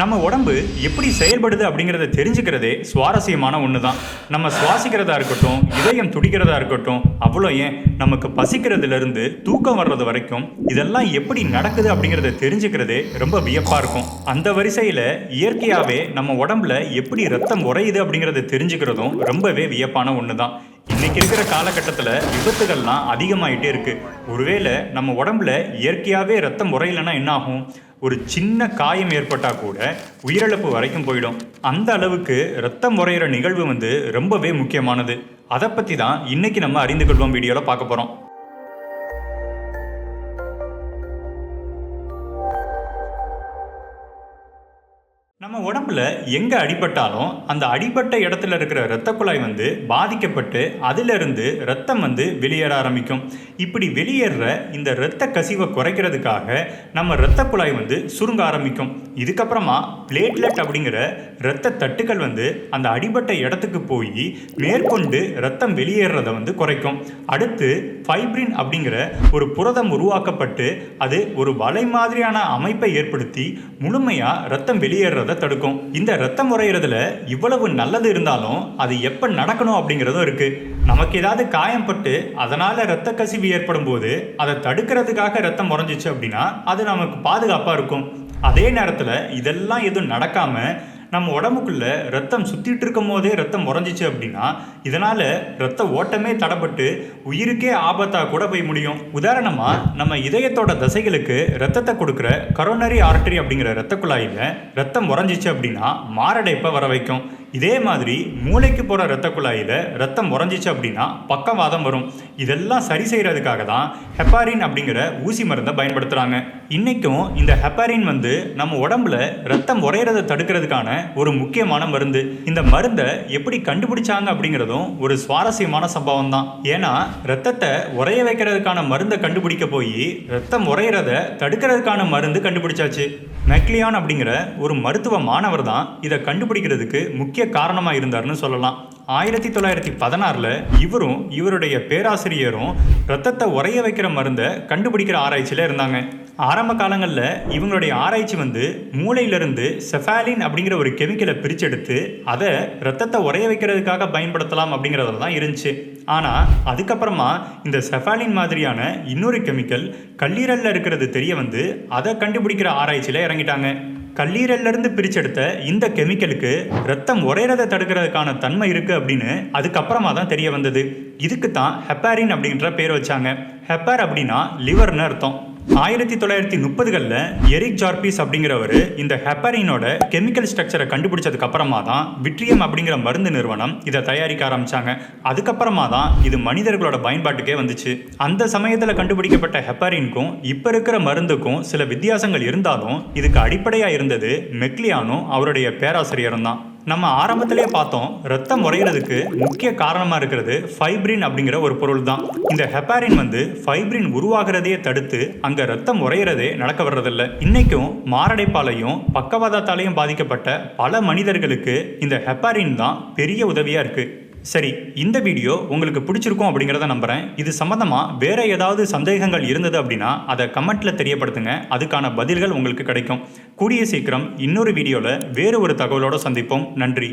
நம்ம உடம்பு எப்படி செயல்படுது அப்படிங்கிறத தெரிஞ்சுக்கிறதே சுவாரஸ்யமான ஒன்று தான் நம்ம சுவாசிக்கிறதா இருக்கட்டும் இதயம் துடிக்கிறதா இருக்கட்டும் அவ்வளோ ஏன் நமக்கு பசிக்கிறதுலேருந்து தூக்கம் வர்றது வரைக்கும் இதெல்லாம் எப்படி நடக்குது அப்படிங்கிறத தெரிஞ்சுக்கிறதே ரொம்ப வியப்பாக இருக்கும். அந்த வரிசையில் இயற்கையாகவே நம்ம உடம்புல எப்படி ரத்தம் உறையுது அப்படிங்கிறத தெரிஞ்சுக்கிறதும் ரொம்பவே வியப்பான ஒன்று தான் இன்னைக்கு இருக்கிற காலகட்டத்தில் விபத்துகள்லாம் அதிகமாயிட்டே இருக்கு. ஒருவேளை நம்ம உடம்புல இயற்கையாகவே ரத்தம் உறையிலன்னா என்ன ஆகும்? ஒரு சின்ன காயம் ஏற்பட்டால் கூட உயிரிழப்பு வரைக்கும் போயிடும். அந்த அளவுக்கு ரத்தம் உறையிற நிகழ்வு வந்து ரொம்பவே முக்கியமானது. அதை பற்றி தான் இன்னைக்கு நம்ம அறிந்து கொள்வோம் வீடியோவில் பார்க்க போகிறோம் நம்ம உடம்புல எங்கே அடிபட்டாலும் அந்த அடிபட்ட இடத்துல இருக்கிற இரத்த குழாய் வந்து பாதிக்கப்பட்டு அதிலிருந்து ரத்தம் வந்து வெளியேற ஆரம்பிக்கும். இப்படி வெளியேற இந்த இரத்த கசிவை குறைக்கிறதுக்காக நம்ம இரத்த குழாய் வந்து சுருங்க ஆரம்பிக்கும். இதுக்கப்புறமா பிளேட்லெட் அப்படிங்கிற இரத்த தட்டுக்கள் வந்து அந்த அடிபட்ட இடத்துக்கு போய் மேற்கொண்டு ரத்தம் வெளியேறதை வந்து குறைக்கும். அடுத்து ஃபைப்ரின் அப்படிங்கிற ஒரு புரதம் உருவாக்கப்பட்டு அது ஒரு வலை மாதிரியான அமைப்பை ஏற்படுத்தி முழுமையாக ரத்தம் வெளியேறதை தடுக்கும். இந்த ரத்தம் உறையிறதுல இவ்வளவு நல்லது இருந்தாலும் அது எப்போ நடக்கணும் அப்படிங்கிறதும் இருக்கு. நமக்கு ஏதாவது காயம் பட்டு அதனால ரத்த கசிவு ஏற்படும் போது அதை தடுக்கிறதுக்காக ரத்தம் உறைஞ்சிச்சு அப்படின்னா அது நமக்கு பாதுகாப்பாக இருக்கும். அதே நேரத்தில் இதெல்லாம் எதுவும் நடக்காமல் நம்ம உடம்புக்குள்ளே ரத்தம் சுற்றிட்டு இருக்கும் போதே ரத்தம் உறைஞ்சிச்சு அப்படின்னா இதனால் ரத்த ஓட்டமே தடப்பட்டு உயிருக்கே ஆபத்தாக கூட போய் முடியும். உதாரணமாக நம்ம இதயத்தோட தசைகளுக்கு ரத்தத்தை கொடுக்குற கரோனரி ஆர்டரி அப்படிங்கிற ரத்த குழாயில் ரத்தம் உறைஞ்சிச்சு அப்படின்னா மாரடைப்பை வர வைக்கும். இதே மாதிரி மூளைக்கு போகிற ரத்த குழாயில் ரத்தம் உறைஞ்சிச்சு அப்படின்னா பக்கவாதம் வரும். இதெல்லாம் சரி செய்கிறதுக்காக தான் ஹெப்பாரின் அப்படிங்கிற ஊசி மருந்தை பயன்படுத்துகிறாங்க இன்றைக்கும் இந்த ஹெப்பாரின் வந்து நம்ம உடம்புல ரத்தம் உறையிறதை தடுக்கிறதுக்கான ஒரு முக்கியமான மருந்து. இந்த மருந்தை எப்படி கண்டுபிடிச்சாங்க அப்படிங்கிறதும் ஒரு சுவாரஸ்யமான சம்பவம் தான். ஏன்னா ரத்தத்தை உறைய வைக்கிறதுக்கான மருந்தை கண்டுபிடிக்க போய் ரத்தம் உறையிறத தடுக்கிறதுக்கான மருந்து கண்டுபிடிச்சாச்சு. மெக்லியான் அப்படிங்கிற ஒரு மருத்துவ மாணவர் தான் இதை கண்டுபிடிக்கிறதுக்கு முக்கிய முக்கிய காரணமாக இருந்தார்னு சொல்லலாம். ஆயிரத்தி தொள்ளாயிரத்தி பதினாறில் இவரும் இவருடைய பேராசிரியரும் ரத்தத்தை உறைய வைக்கிற மருந்தை கண்டுபிடிக்கிற ஆராய்ச்சியில் இருந்தாங்க. ஆரம்ப காலங்களில் இவங்களுடைய ஆராய்ச்சி வந்து மூளையிலிருந்து செஃபாலின் அப்படிங்கிற ஒரு கெமிக்கலை பிரிச்செடுத்து அதை ரத்தத்தை உறைய வைக்கிறதுக்காக பயன்படுத்தலாம் அப்படிங்கிறதுல தான் இருந்துச்சு. ஆனால் அதுக்கப்புறமா இந்த செஃபாலின் மாதிரியான இன்னொரு கெமிக்கல் கல்லீரலில் இருக்கிறது தெரிய வந்து அதை கண்டுபிடிக்கிற ஆராய்ச்சியில் இறங்கிட்டாங்க. கல்லீரல்ல இருந்து பிரிச்செடுத்த இந்த கெமிக்கலுக்கு ரத்தம் உரையிறதை தடுக்கிறதுக்கான தன்மை இருக்குது அப்படின்னு அதுக்கப்புறமா தான் தெரிய வந்தது. இதுக்கு தான் ஹெப்பாரின் அப்படின்ற பேர் வச்சாங்க. ஹெப்பார் அப்படின்னா லிவர்னு அர்த்தம். ஆயிரத்தி தொள்ளாயிரத்தி முப்பதுகளில் எரிக் ஜார்பிஸ் அப்படிங்கிறவர் இந்த ஹெப்பரினோட கெமிக்கல் ஸ்ட்ரக்சரை கண்டுபிடிச்சதுக்கு அப்புறமா தான் விட்ரியம் அப்படிங்கிற மருந்து நிறுவனம் இதை தயாரிக்க ஆரம்பிச்சாங்க. அதுக்கப்புறமா தான் இது மனிதர்களோட பயன்பாட்டுக்கே வந்துச்சு. அந்த சமயத்தில் கண்டுபிடிக்கப்பட்ட ஹெப்பரினுக்கும் இப்போ இருக்கிற மருந்துக்கும் சில வித்தியாசங்கள் இருந்தாலும் இதுக்கு அடிப்படையாக இருந்தது மெக்லியானும் அவருடைய பேராசிரியரும் தான். நம்ம ஆரம்பத்திலே பார்த்தோம் ரத்தம் உறையிறதுக்கு முக்கிய காரணமாக இருக்கிறது ஃபைப்ரின் அப்படிங்கிற ஒரு பொருள் தான் இந்த ஹெப்பாரின் வந்து ஃபைப்ரின் உருவாகிறதையே தடுத்து அங்கே ரத்தம் உறையிறதே நடக்க வர்றதில்ல. இன்னைக்கும் மாரடைப்பாலையும் பக்கவாதத்தாலையும் பாதிக்கப்பட்ட பல மனிதர்களுக்கு இந்த ஹெப்பாரின் தான் பெரிய உதவியாக இருக்குது சரி இந்த வீடியோ உங்களுக்கு பிடிச்சிருக்கும் அப்படிங்கிறத நம்புகிறேன் இது சம்மந்தமாக வேறு ஏதாவது சந்தேகங்கள் இருந்தது அப்படின்னா அதை கமெண்ட்டில் தெரியப்படுத்துங்க. அதுக்கான பதில்கள் உங்களுக்கு கிடைக்கும். கூடிய சீக்கிரம் இன்னொரு வீடியோவில் வேறு ஒரு தகவலோடு சந்திப்போம். நன்றி.